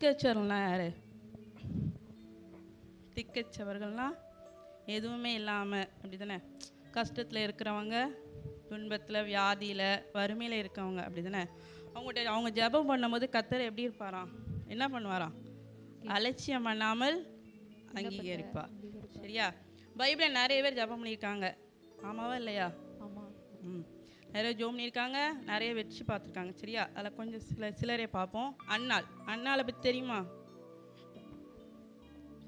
திக்கச்சவர்கள்லாம் யார்? திக்கச்சவர்கள்லாம் எதுவுமே இல்லாமல் அப்படி தானே கஷ்டத்தில் இருக்கிறவங்க துன்பத்தில் வியாதியில் வறுமையில் இருக்கவங்க அப்படி தானே அவங்கள்ட்ட அவங்க ஜெபம் பண்ணும்போது கத்தர் எப்படி இருப்பாராம்? என்ன பண்ணுவாராம்? அலட்சியம் பண்ணாமல் அங்கீகரிப்பா சரியா? பைபிளில் நிறைய பேர் ஜெபம் பண்ணியிருக்காங்க. ஆமாவா இல்லையா? நிறைய ஜோம் இருக்காங்க நிறைய வெற்றி பார்த்துருக்காங்க சரியா? அதில் கொஞ்சம் சில சிலரே பார்ப்போம். அண்ணாள் அண்ணாளை பற்றி தெரியுமா?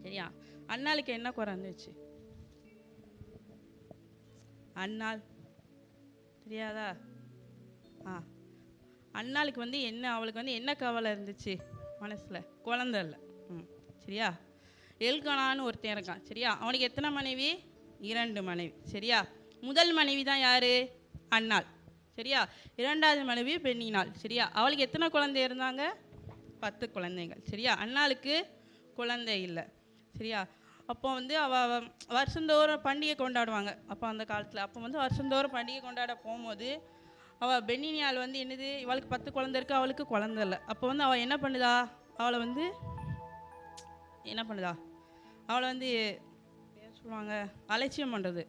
சரியா? அண்ணாளுக்கு என்ன குறை இருந்துச்சு? அண்ணாள் தெரியாதா? ஆ. அண்ணாளுக்கு வந்து என்ன அவளுக்கு வந்து என்ன கவலை இருந்துச்சு? மனசில் குழந்த இல்லை. ம் சரியா? எல்கனான்னு ஒருத்தன் இருக்கான் சரியா? அவனுக்கு எத்தனை மனைவி? இரண்டு மனைவி சரியா? முதல் மனைவி தான் யார்? அண்ணாள் சரியா? இரண்டாவது மனைவி பெண்ணினாள் சரியா? அவளுக்கு எத்தனை குழந்தை இருந்தாங்க? பத்து குழந்தைகள் சரியா? அண்ணாளுக்கு குழந்தை இல்லை சரியா? அப்போ வந்து அவ வருஷந்தோறும் பண்டிகை கொண்டாடுவாங்க. அப்போ அந்த காலத்தில் அப்போ வந்து வருஷந்தோறும் பண்டிகை கொண்டாட போகும்போது அவள் பெண்ணினியால் வந்து என்னது? இவளுக்கு பத்து குழந்தை இருக்கு அவளுக்கு குழந்தை இல்லை. அப்போ வந்து அவள் என்ன பண்ணுதா? அவளை வந்து என்ன பண்ணுதா? அவளை வந்து சொல்லுவாங்க? அலட்சியம் பண்ணுறது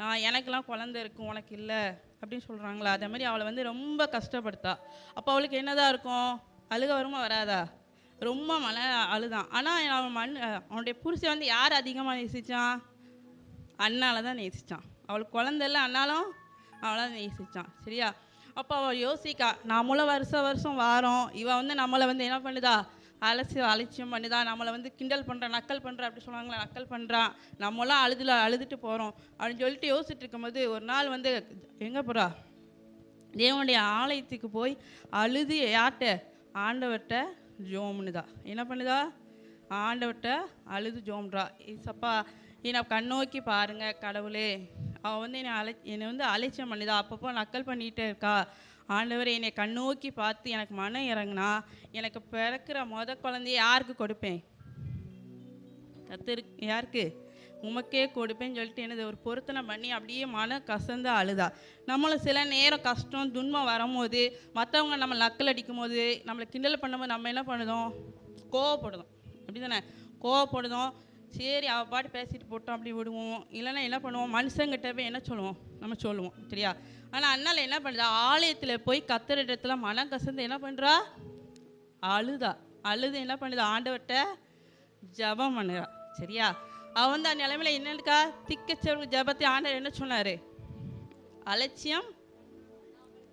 நான் எனக்கெல்லாம் குழந்தை இருக்கும் உனக்கு இல்லை. அப்படின்னு சொல்கிறாங்களா அதே மாதிரி அவளை வந்து ரொம்ப கஷ்டப்படுத்தா. அப்போ அவளுக்கு என்னதான் இருக்கும்? அழுக வருமா வராதா? ரொம்ப மன அழுதான் ஆனால் அவன் மண் அவனுடைய புருஷன் வந்து யார் அதிகமாக நேசிச்சான்? அண்ணால தான் நேசிச்சான். அவளுக்கு குழந்தை அண்ணாலும் அவளை நேசித்தான் நேசிச்சான். சரியா? அப்போ அவள் யோசிக்கா நம்மளும் வருஷம் வருஷம் வாரோம். இவன் வந்து நம்மளை வந்து என்ன பண்ணுதா? அலசி அலட்சியம் பண்ணுதா நம்மளை வந்து கிண்டல் பண்ணுறா நக்கல் பண்ணுறா அப்படி சொல்லுவாங்களா நக்கல் பண்ணுறான் நம்மளாம் அழுதுல அழுதுட்டு போகிறோம் அப்படின்னு சொல்லிட்டு யோசிச்சுட்டு இருக்கும்போது ஒரு நாள் வந்து எங்கே போகிறா தேவனுடைய ஆலயத்துக்கு போய் அழுது யார்கிட்ட? ஆண்டவர்கிட்ட ஜோம்னுதா. என்ன பண்ணுதா? ஆண்டவர்கிட்ட அழுது ஜோம்ன்றா. ஏசப்பா நான் கண்ணோக்கி பாருங்க கடவுளே. அவள் வந்து என்னை அலை என்னை வந்து அலட்சியம் பண்ணுதா. அப்பப்போ நக்கல் பண்ணிகிட்டே இருக்கா. ஆண்டவர் என்னை கண்ணோக்கி பார்த்து எனக்கு மனம் இறங்குனா எனக்கு பிறக்கிற மொத குழந்தைய யாருக்கு கொடுப்பேன்? கத்திரு யாருக்கு? உமக்கே கொடுப்பேன்னு சொல்லிட்டு எனது ஒரு பொருத்தனை பண்ணி அப்படியே மன கசந்து அழுதா. நம்மளும் சில நேரம் கஷ்டம் துன்பம் வரும்போது மற்றவங்க நம்ம நக்கல் அடிக்கும் போது நம்மளை கிண்டல் பண்ணும்போது நம்ம என்ன பண்ணுதோம்? கோவப்படுதோம். அப்படி தானே கோவப்படுதோம். சரி அவள் பாட்டு பேசிட்டு போட்டோம் அப்படி விடுவோம். இல்லைன்னா என்ன பண்ணுவோம்? மனுஷங்கிட்ட போய் என்ன சொல்லுவோம்? நம்ம சொல்லுவோம் சரியா? ஆனால் அண்ணால் என்ன பண்ணுறா ஆலயத்தில் போய் கத்துற இடத்துல மனம் கசந்து என்ன பண்ணுறா அழுதா. அழுது என்ன பண்ணுது? ஆண்டவர்கிட்ட ஜெபம் பண்ணுறா சரியா? அவள் வந்து அந்த நிலைமையில என்ன இருக்கா? திக்கச்சவர்கள் ஜெபத்தை ஆண்டவர் என்ன சொன்னார்? அலட்சியம்.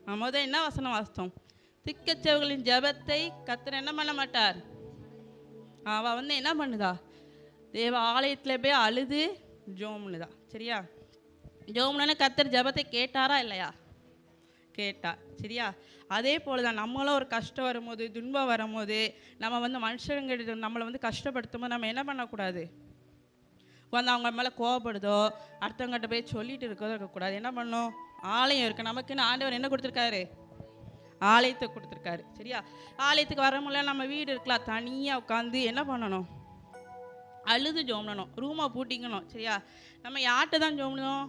நம்ம என்ன வசனம் வாசித்தோம்? திக்கச்சவர்களின் ஜெபத்தை கத்துற என்ன பண்ண மாட்டார்? அவள் வந்து என்ன பண்ணுதா? தேவ ஆலயத்தில் போய் அழுது ஜோம்னு தான். சரியா? ஜோம்னு கத்தர் ஜெபத்தை கேட்டாரா இல்லையா? கேட்டா. சரியா? அதே போல் தான் நம்மளும் ஒரு கஷ்டம் வரும்போது துன்பம் வரும்போது நம்ம வந்து மனுஷங்க நம்மளை வந்து கஷ்டப்படுத்தும் போது நம்ம என்ன பண்ணக்கூடாது? வந்து அவங்க மேலே கோவப்படுதோ அடுத்தவங்ககிட்ட போய் சொல்லிட்டு இருக்கிறதோ இருக்கக்கூடாது. என்ன பண்ணணும் ஆலயம் இருக்குது நமக்குன்னு ஆண்டவர் என்ன கொடுத்துருக்காரு? ஆலயத்தை கொடுத்துருக்காரு. சரியா? ஆலயத்துக்கு வர முடியல நம்ம வீடு இருக்கலாம். தனியாக உட்காந்து என்ன பண்ணணும்? அழுது ஜோம்னணும் ரூமை பூட்டிக்கணும் சரியா? நம்ம யார்கிட்ட தான் ஜோமிடுவோம்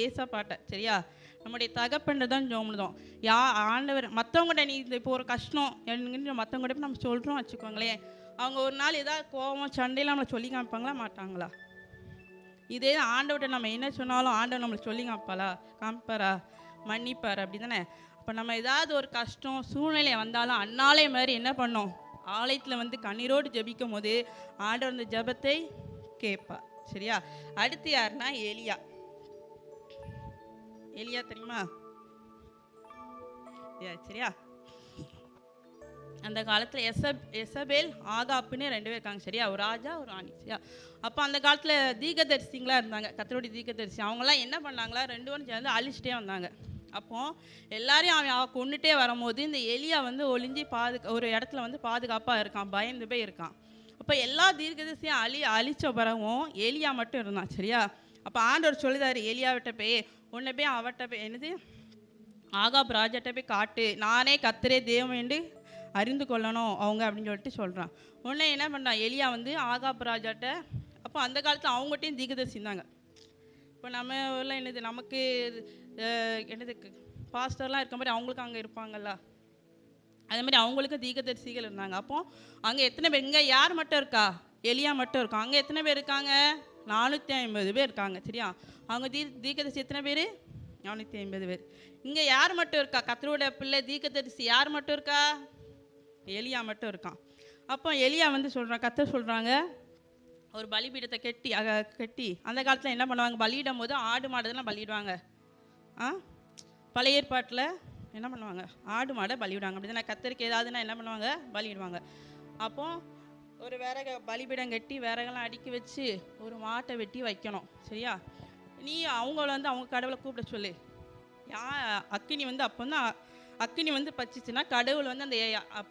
ஏசா பாட்டை சரியா? நம்முடைய தகப்பன்ற தான் ஜோம்னுதோம் யா ஆண்டவர் மற்றவங்கள்ட்ட நீ இந்த இப்போ ஒரு கஷ்டம் எனக்கு மற்றவங்ககிட்ட போய் நம்ம சொல்கிறோம் வச்சுக்கோங்களேன். அவங்க ஒரு நாள் ஏதாவது கோவம் சண்டையில் நம்மளை சொல்லி காமிப்பாங்களா? மாட்டாங்களா? இதே ஆண்டவர்கிட்ட நம்ம என்ன சொன்னாலும் ஆண்டவர் நம்மளை சொல்லி காமிப்பாளா? காமிப்பாரா? மன்னிப்பார் அப்படி தானே அப்போ நம்ம ஏதாவது ஒரு கஷ்டம் சூழ்நிலை வந்தாலும் அன்னாலே மாதிரி என்ன பண்ணோம்? ஆலயத்தில் வந்து கண்ணீரோடு ஜபிக்கும் போது ஆண்டவர் அந்த ஜெபத்தை கேட்பா சரியா? அடுத்து யாருன்னா எலியா. எலியா தெரியுமா? சரியா? அந்த காலத்தில் எசப் எசபேல் ஆகாப்புன்னு ரெண்டு பேர் இருக்காங்க. சரியா? ஒரு ராஜா ஒரு ராணி. சரியா? அப்போ அந்த காலத்தில் தீகதரிசிங்களாக இருந்தாங்க. கத்தரோடி தீகதரிசி அவங்களாம் என்ன பண்ணாங்களா? ரெண்டு பேரும் சேர்ந்து அழிச்சிட்டே வந்தாங்க. அப்போ எல்லாரையும் அவன் அவ கொண்டுட்டே வரும்போது இந்த எலியா வந்து ஒளிஞ்சி பாதுகா ஒரு இடத்துல வந்து பாதுகாப்பாக இருக்கான் பயந்து போய் இருக்கான். அப்போ எல்லா தீர்க்கதரிசியும் அழி அழிச்ச பிறகும் எலியா மட்டும் இருந்தான் சரியா? அப்போ ஆண்டவர் சொல்லுதாரு எலியாவிட்ட போய் உன்னை போய் அவட்ட போய் என்னது? ஆகாப் ராஜாட்ட போய் காட்டு. நானே கத்துறே தெய்வம் என்று அறிந்து கொள்ளணும் அவங்க அப்படின்னு சொல்லிட்டு சொல்கிறான் உடனே என்ன பண்ணுறான் எலியா வந்து ஆகாப் ராஜாட்ட அப்போ அந்த காலத்தில் அவங்ககிட்டையும் தீர்க்கதரிசி இருந்தாங்க இப்போ நம்ம ஊரில் என்னது நமக்கு என்னது பாஸ்டர்லாம் இருக்க மாதிரி அவங்களுக்கு அங்கே இருப்பாங்கல்ல. அதே மாதிரி அவங்களுக்கு தீகதரிசிகள் இருந்தாங்க. அப்போ அங்கே எத்தனை பேர் இங்கே யார் மட்டும் இருக்கா? எலியா மட்டும் இருக்கா? அங்கே எத்தனை பேர் இருக்காங்க? நானூற்றி ஐம்பது பேர் இருக்காங்க சரியா? அவங்க தீ தீகதரிசி எத்தனை பேர்? நானூற்றி ஐம்பது பேர். இங்கே யார் மட்டும் இருக்கா? கத்தரோட பிள்ளை தீகதரிசி யார் மட்டும் இருக்கா? எலியா மட்டும் இருக்கான் அப்போ எலியா வந்து சொல்கிறான் கத்தர் சொல்கிறாங்க ஒரு பலிபீடத்தை கெட்டி அக கட்டி அந்த காலத்தில் என்ன பண்ணுவாங்க? பலியிடும் போது ஆடு மாடுதெல்லாம் பலியிடுவாங்க. ஆ? பழைய ஏற்பாட்டில் என்ன பண்ணுவாங்க? ஆடு மாடை பலிவிடுவாங்க அப்படி தான் கத்தருக்கு ஏதாவதுன்னா என்ன பண்ணுவாங்க? பலியிடுவாங்க. அப்போ ஒரு விறக பலிபீடம் கட்டி விறகெல்லாம் அடுக்கி வச்சு ஒரு மாட்டை வெட்டி வைக்கணும். சரியா? நீ அவங்கள வந்து அவங்க கடவுளை கூப்பிட சொல்லு. யா அக்கினி வந்து அப்போ வந்து அக்கினி வந்து பச்சிச்சுன்னா கடவுள் வந்து அந்த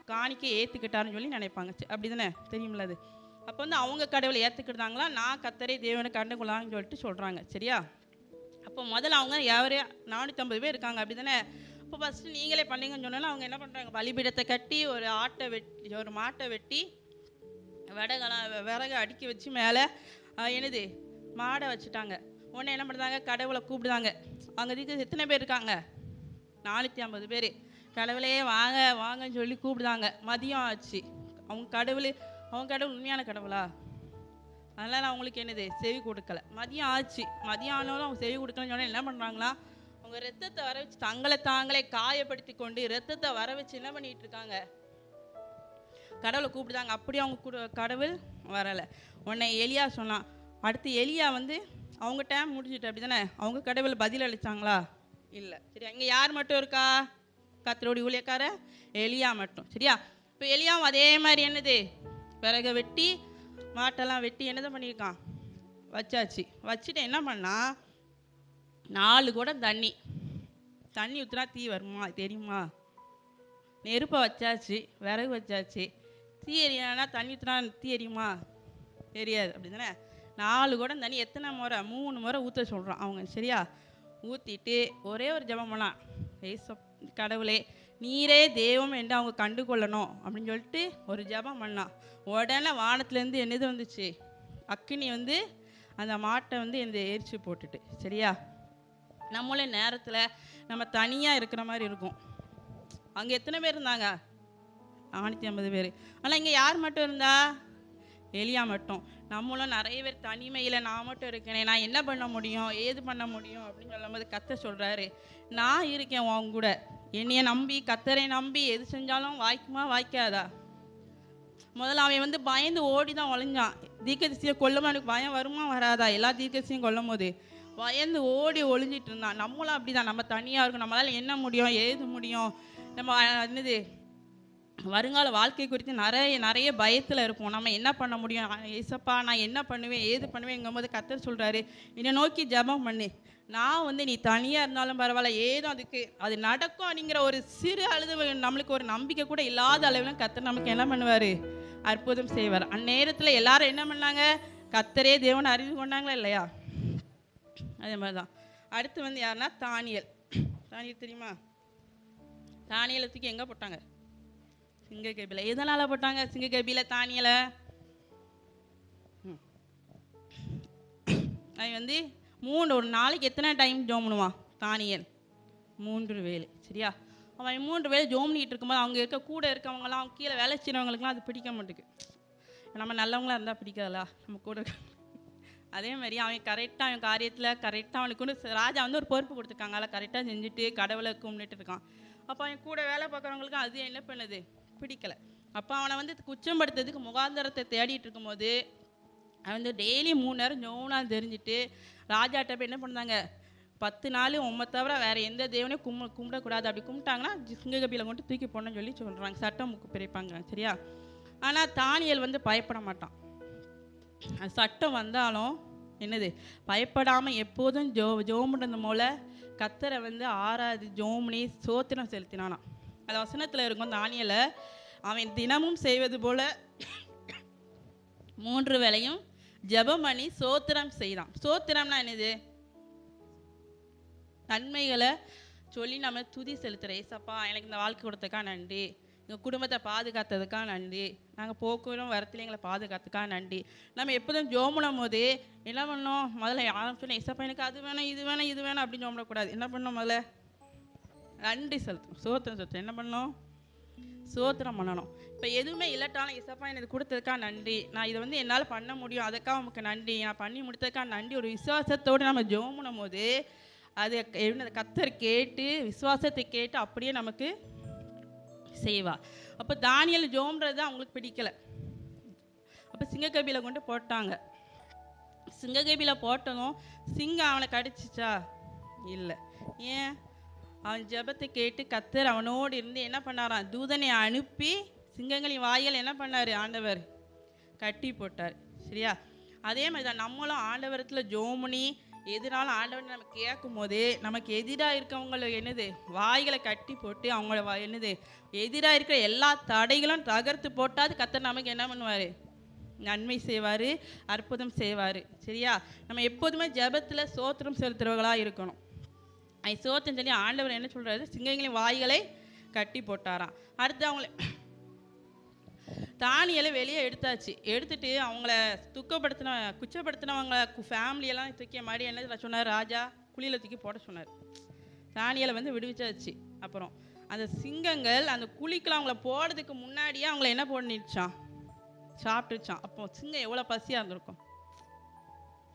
காணிக்கை ஏற்றுக்கிட்டாருன்னு சொல்லி நினைப்பாங்க. சரி, அப்படி தானே தெரியுமில்ல அது? அப்போ வந்து அவங்க கடவுளை ஏற்றுக்கிட்டாங்களா நான் கத்தரை தேவனை கண்டுகொள்ளான்னு சொல்லிட்டு சொல்கிறாங்க சரியா? இப்போ முதல்ல அவங்க யாரே? நானூற்றம்பது பேர் இருக்காங்க அப்படி தானே இப்போ ஃபஸ்ட்டு நீங்களே பண்ணீங்கன்னு சொன்னாலும் அவங்க என்ன பண்ணுறாங்க பலிபீடத்தை கட்டி ஒரு ஆட்டை வெட்டி ஒரு மாட்டை வெட்டி விறகெல்லாம் விறகு அடுக்கி வச்சு மேலே என்னது? மாடை வச்சுட்டாங்க. உடனே என்ன பண்ணுறாங்க கடவுளை கூப்பிடுதாங்க அங்கே இதுக்கு எத்தனை பேர் இருக்காங்க? நானூற்றி ஐம்பது பேர். கடவுளே வாங்க வாங்கன்னு சொல்லி கூப்பிடுதாங்க மதியம் ஆச்சு. அவங்க கடவுள் அவங்க கடவுள் உண்மையான கடவுளா? அதனால் அவங்களுக்கு என்னது செவி கொடுக்கல. மதியம் ஆச்சு. மதியம் ஆனாலும் அவங்க செவி கொடுக்கலன்னு சொன்னால் என்ன பண்ணுறாங்களா அவங்க ரத்தத்தை வர வச்சு தங்களை தாங்களே காயப்படுத்தி கொண்டு ரத்தத்தை வர வச்சு என்ன பண்ணிட்டு இருக்காங்க? கடவுளை கூப்பிடுதாங்க. அப்படி அவங்க கூட- கடவுள் வரலை. உடனே எலியா சொன்னான். அடுத்து எலியா வந்து அவங்க டைம் முடிஞ்சிட்டு அப்படி தானே அவங்க கடவுள் பதில் அளிச்சாங்களா? இல்லை. சரி அங்கே யார் மட்டும் இருக்கா? கத்தரோடி ஊழியக்கார எலியா மட்டும். சரியா? இப்போ எலியாவும் அதே மாதிரி என்னது? பிறகு வெட்டி மாட்டெல்லாம் வெட்டி என்னதான் பண்ணியிருக்கான்? வச்சாச்சு. வச்சுட்டு என்ன பண்ணா நாலு குடம் தண்ணி. தண்ணி ஊற்றினா தீ வருமா தெரியுமா? நெருப்பை வச்சாச்சு விறகு வச்சாச்சு. தீ எரியானா தண்ணி ஊற்றினா தீ எரியுமா? தெரியாது அப்படி தானே நாலு குடம் தண்ணி எத்தனை முறை? மூணு முறை ஊற்ற சொல்கிறான் அவங்க சரியா? ஊற்றிட்டு ஒரே ஒரு ஜெபம் பண்ணான். கடவுளே நீரே தெய்வம் என்று அவங்க கண்டு கொள்ளணும் அப்படின்னு சொல்லிட்டு ஒரு ஜெபம் பண்ணலாம். உடனே வானத்துலேருந்து என்னது வந்துச்சு? அக்கினி வந்து அந்த மாட்டை வந்து இந்த எரிச்சு போட்டுட்டு சரியா? நம்மளே நேரத்தில் நம்ம தனியாக இருக்கிற மாதிரி இருக்கும். அங்கே எத்தனை பேர் இருந்தாங்க? நானூற்றி ஐம்பது பேர். ஆனால் இங்கே யார் மட்டும் இருந்தா? எலியா மட்டும். நம்மளும் நிறைய பேர் தனிமையில் நான் மட்டும் இருக்கேனே நான் என்ன பண்ண முடியும் ஏது பண்ண முடியும் அப்படின்னு சொல்லும்போது கத்த சொல்கிறாரு நான் இருக்கேன் உன் கூட. என்னைய நம்பி கத்தரை நம்பி எது செஞ்சாலும் வாய்க்குமா வாய்க்காதா? முதல்ல அவன் வந்து பயந்து ஓடி தான் ஒளிஞ்சான். தீர்க்கதரிசியை கொல்லும் எனக்கு பயம் வருமா வராதா? எல்லா தீர்க்கதரிசியும் கொல்லும் போது பயந்து ஓடி ஒளிஞ்சிட்டு இருந்தான். நம்மளும் அப்படிதான். நம்ம தனியாக இருக்கும். நம்மளால் என்ன முடியும் ஏது முடியும்? நம்ம என்னது? வருங்கால வாழ்க்கை குறித்து நிறைய நிறைய பயத்தில் இருப்போம். நம்ம என்ன பண்ண முடியும்? அஹ், ஏசப்பா நான் என்ன பண்ணுவேன்? ஏது பண்ணுவேங்கும்போது கத்தர் சொல்கிறாரு என்னை நோக்கி ஜெபம் பண்ணு. நான் வந்து நீ தனியாக இருந்தாலும் பரவாயில்ல. ஏதோ அதுக்கு அது நடக்கும் அப்படிங்கிற ஒரு சிறு அழுது நம்மளுக்கு ஒரு நம்பிக்கை கூட இல்லாத அளவில் கத்தர் நமக்கு என்ன பண்ணுவார்? அற்புதம் செய்வார். அந்நேரத்தில் எல்லாரும் என்ன பண்ணாங்க? கத்தரே தேவனை அறிந்து கொண்டாங்களா இல்லையா? அதே மாதிரி தான் அடுத்து வந்து யாருன்னா தானியல். தானியல் தெரியுமா? தானியலை தூக்கி எங்கே போட்டாங்க? சிங்க கபில. எதனால் போட்டாங்க சிங்க கபில தானியலை? அவன் வந்து மூன்று ஒரு நாளைக்கு எத்தனை டைம் ஜோம் பண்ணுவான் தானியல். மூன்று வேலை. சரியா? அவன் மூன்று வேலை ஜோம் இருக்கும்போது அவங்க இருக்க கூட இருக்கவங்கலாம் அவங்க கீழே வேலை செய்கிறவங்களுக்குலாம் அது பிடிக்க மாட்டேங்குது நம்ம நல்லவங்களா இருந்தால் பிடிக்காதா? நம்ம கூட இருக்க அதே மாதிரி அவன் கரெக்டாக அவன் காரியத்தில் கரெக்டாக அவனுக்கு வந்து ராஜா வந்து ஒரு பொறுப்பு கொடுத்துருக்காங்க அதில் கரெக்டாக செஞ்சுட்டு கடவுளை கும்பிட்டு இருக்கான். அப்போ அவன் கூட வேலை பார்க்குறவங்களுக்கு அது என்ன பண்ணுது? பிடிக்கல. அப்போ அவனை வந்து குச்சம்படுத்துறதுக்கு முகாந்தரத்தை தேடிட்டு இருக்கும்போது அவன் வந்து டெய்லி மூணு நேரம் ஜோனாக தெரிஞ்சுட்டு ராஜாட்ட போய் என்ன பண்ணாங்க பத்து நாள் உம்மை தவிர வேற எந்த தேவனையும் கும்ப கும்பிடக்கூடாது. அப்படி கும்பிட்டாங்கன்னா சிங்ககபியில் கொண்டு தூக்கி போடணும்னு சொல்லி சொல்கிறாங்க சட்டம் முக்கு பிரிப்பாங்க சரியா? ஆனால் தானியல் வந்து பயப்பட மாட்டான். சட்டம் வந்தாலும் என்னது பயப்படாமல் எப்போதும் ஜோ ஜோமுடன் மூல கத்தரை வந்து ஆறாது ஜோமுனி சோத்திரம் செலுத்தினானான் அது வசனத்தில் இருக்கும் தானியலை அவன் தினமும் செய்வது போல மூன்று வேளையும் ஜபம் பண்ணி சோத்திரம் செய்தான். சோத்திரம்னா என்னது? நன்மைகளை சொல்லி நம்ம துதி செலுத்துகிற ஏசப்பா எனக்கு இந்த வாழ்க்கை கொடுத்ததுக்கா நன்றி. எங்கள் குடும்பத்தை பாதுகாத்ததுக்கா நன்றி. நாங்கள் போக்குவரம் வரத்துல எங்களை பாதுகாத்துக்கா நன்றி. நம்ம எப்போதும் ஜோமுனும் போது என்ன பண்ணோம் முதல்ல யாரும் சொன்னேன் ஏசப்பா எனக்கு அது வேணும் இது வேணும் இது வேணும் அப்படின்னு ஜோமிடக்கூடாது என்ன பண்ணோம் முதல்ல? நன்றி செலுத்தணும் சோத்திரம் செலுத்தணும் என்ன பண்ணணும்? சோத்திரம் பண்ணணும். இப்போ எதுவுமே இல்லட்டாலும் இசப்பா எனக்கு கொடுத்ததுக்கா நன்றி. நான் இதை வந்து என்னால் பண்ண முடியும். அதுக்காக உமக்கு நன்றி. நான் பண்ணி முடித்ததுக்கா நன்றி. ஒரு விசுவாசத்தோடு நம்ம ஜோமுனும் பண்ணும் போது அது என்ன கத்தர் கேட்டு விசுவாசத்தை கேட்டு அப்படியே நமக்கு செய்வா அப்போ தானியல் ஜோம்ன்றது அவங்களுக்கு பிடிக்கல. அப்போ சிங்கக்கபியில் கொண்டு போட்டாங்க. சிங்கக்கபியில் போட்டதும் சிங்கம் அவனை கடிச்சிச்சா? இல்லை. ஏன்? அவன் ஜெபத்தை கேட்டு கத்தர் அவனோடு இருந்து என்ன பண்ணாரான் தூதனை அனுப்பி சிங்கங்களின் வாய்கள் என்ன பண்ணார்? ஆண்டவர் கட்டி போட்டார். சரியா? அதே மாதிரி தான் நம்மளும் ஆண்டவரத்தில் ஜோமுனி எதுனாலும் ஆண்டவர் நம்ம கேட்கும் போது நமக்கு எதிராக இருக்கவங்களை என்னது? வாய்களை கட்டி போட்டு அவங்கள வா- என்னது? எதிராக இருக்கிற எல்லா தடைகளும் தகர்த்து போட்டாது கத்தர் நமக்கு என்ன பண்ணுவார்? நன்மை செய்வார் அற்புதம் செய்வார். சரியா? நம்ம எப்போதுமே ஜெபத்தில் சோத்திரம் செலுத்துறவர்களாக இருக்கணும். அவன் சோத்தம் சொல்லி ஆண்டவர் என்ன சொல்கிறாரு சிங்கங்களின் வாய்களை கட்டி போட்டாராம். அடுத்து அவங்கள தானியலை வெளியே எடுத்தாச்சு. எடுத்துட்டு அவங்கள துக்கப்படுத்தின குச்சப்படுத்தினவங்க ஃபேமிலியெல்லாம் தூக்கிய மாதிரி என்ன சொன்னார்? ராஜா குழியில் தூக்கி போட சொன்னார். தானியலை வந்து விடுவிச்சாச்சு. அப்புறம் அந்த சிங்கங்கள் அந்த குழிக்குள்ள அவங்கள போடுறதுக்கு முன்னாடியே அவங்கள என்ன பண்ணிடுச்சான் சாப்பிட்டுச்சான் அப்போ சிங்கம் எவ்வளோ பசியாக இருந்திருக்கும்?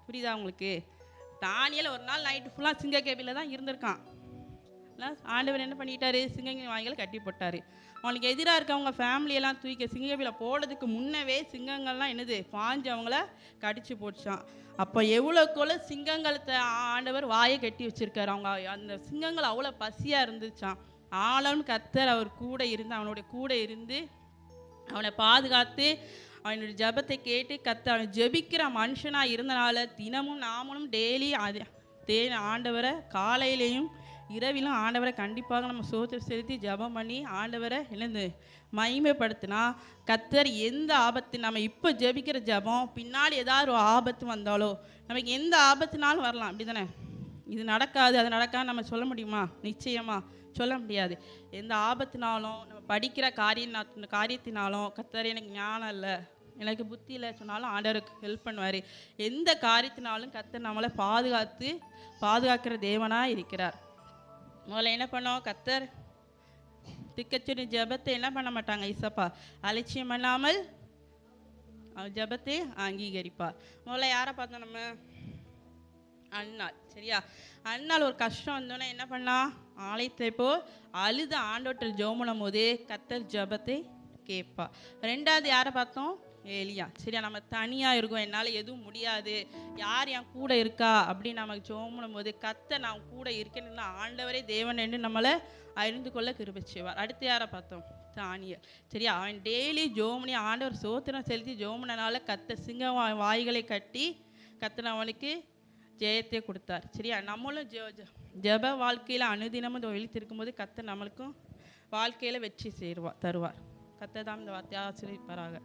புரியுதா உங்களுக்கு? தானியல் ஒரு நாள் நைட்டு ஃபுல்லாக சிங்க கேபியில் தான் இருந்திருக்கான். ஆண்டவர் என்ன பண்ணிட்டாரு? சிங்கங்களின் வாய்களை கட்டி போட்டார். அவனுக்கு எதிராக இருக்கவங்க ஃபேமிலியெல்லாம் தூக்கி சிங்கவில போடுறதுக்கு முன்னவே சிங்கங்கள்லாம் என்னது? பாஞ்சு அவங்கள கடிச்சு போட்டுச்சான். அப்போ எவ்வளோக்குள்ள சிங்கங்களை ஆண்டவர் வாயை கட்டி வச்சுருக்காரு. அவங்க அந்த சிங்கங்கள் அவ்வளோ பசியாக இருந்துச்சான் ஆளும் கத்தர் அவர் கூட இருந்து அவனுடைய கூட இருந்து அவனை பாதுகாத்து அவனுடைய ஜெபத்தை கேட்டு கத்த அவன் ஜெபிக்கிற மனுஷனாக இருந்தனால தினமும் நாமளும் டெய்லி அது தே ஆண்டவரை காலையிலையும் இரவிலும் ஆண்டவரை கண்டிப்பாக நம்ம சோத்திரம் செலுத்தி ஜெபம் பண்ணி ஆண்டவரை எழுந்து மகிமைப்படுத்தினா கத்தர் எந்த ஆபத்து நம்ம இப்போ ஜெபிக்கிற ஜெபம் பின்னாடி ஏதாவது ஒரு ஆபத்து வந்தாலோ நமக்கு எந்த ஆபத்துனாலும் வரலாம். அப்படி தானே? இது நடக்காது அது நடக்காது நம்ம சொல்ல முடியுமா? நிச்சயமாக சொல்ல முடியாது. எந்த ஆபத்துனாலும் நம்ம படிக்கிற காரிய காரியத்தினாலும் கத்தர் எனக்கு ஞானம் இல்லை. எனக்கு புத்தி இல்லை சொன்னாலும் ஆண்டவருக்கு ஹெல்ப் பண்ணுவார். எந்த காரியத்தினாலும் கத்தர் நம்மளை பாதுகாத்து பாதுகாக்கிற தேவனாக இருக்கிறார். முதல்ல என்ன பண்ணோம்? கத்தர் திக்கச்சொடி ஜெபத்தை என்ன பண்ண மாட்டாங்க இசப்பா அலட்சியம் பண்ணாமல் அவர் ஜெபத்தை அங்கீகரிப்பார். முதல்ல யாரை பார்த்தோம் நம்ம? அண்ணாள் சரியா? அண்ணாள் ஒரு கஷ்டம் வந்தோன்னே என்ன பண்ணா? ஆலயத்தை போ அழுத ஆண்டோட்டல் ஜோமுனும் போது கத்தர் ஜெபத்தை கேட்பா. ரெண்டாவது யாரை பார்த்தோம்? ஏலியா சரியா? நம்ம தனியாக இருக்கோம். என்னால் எதுவும் முடியாது. யார் என் கூட இருக்கா? அப்படின்னு நமக்கு ஜோமுனும் போது கத்த நான் கூட இருக்கேன்னு ஆண்டவரே தேவன் என்று நம்மளை அறிந்து கொள்ள கிருபிச்சுவார் அடுத்து யாரை பார்த்தோம்? தானிய சரியா? அவன் டெய்லி ஜோமுனி ஆண்டவர் சோத்திரம் செலுத்தி ஜோமுனனால கத்த சிங்க வாய்களை கட்டி கத்தனை அவனுக்கு ஜெயத்தை கொடுத்தார். சரியா? நம்மளும் ஜெ ஜப ஜெப வாழ்க்கையில் அனுதினமும் விழித்திருக்கும் போது கத்தை நம்மளுக்கும் வாழ்க்கையில் வெற்றி சேருவா தருவார். கத்தை தான் இந்த வார்த்தையை ஆசிரியப்பாராக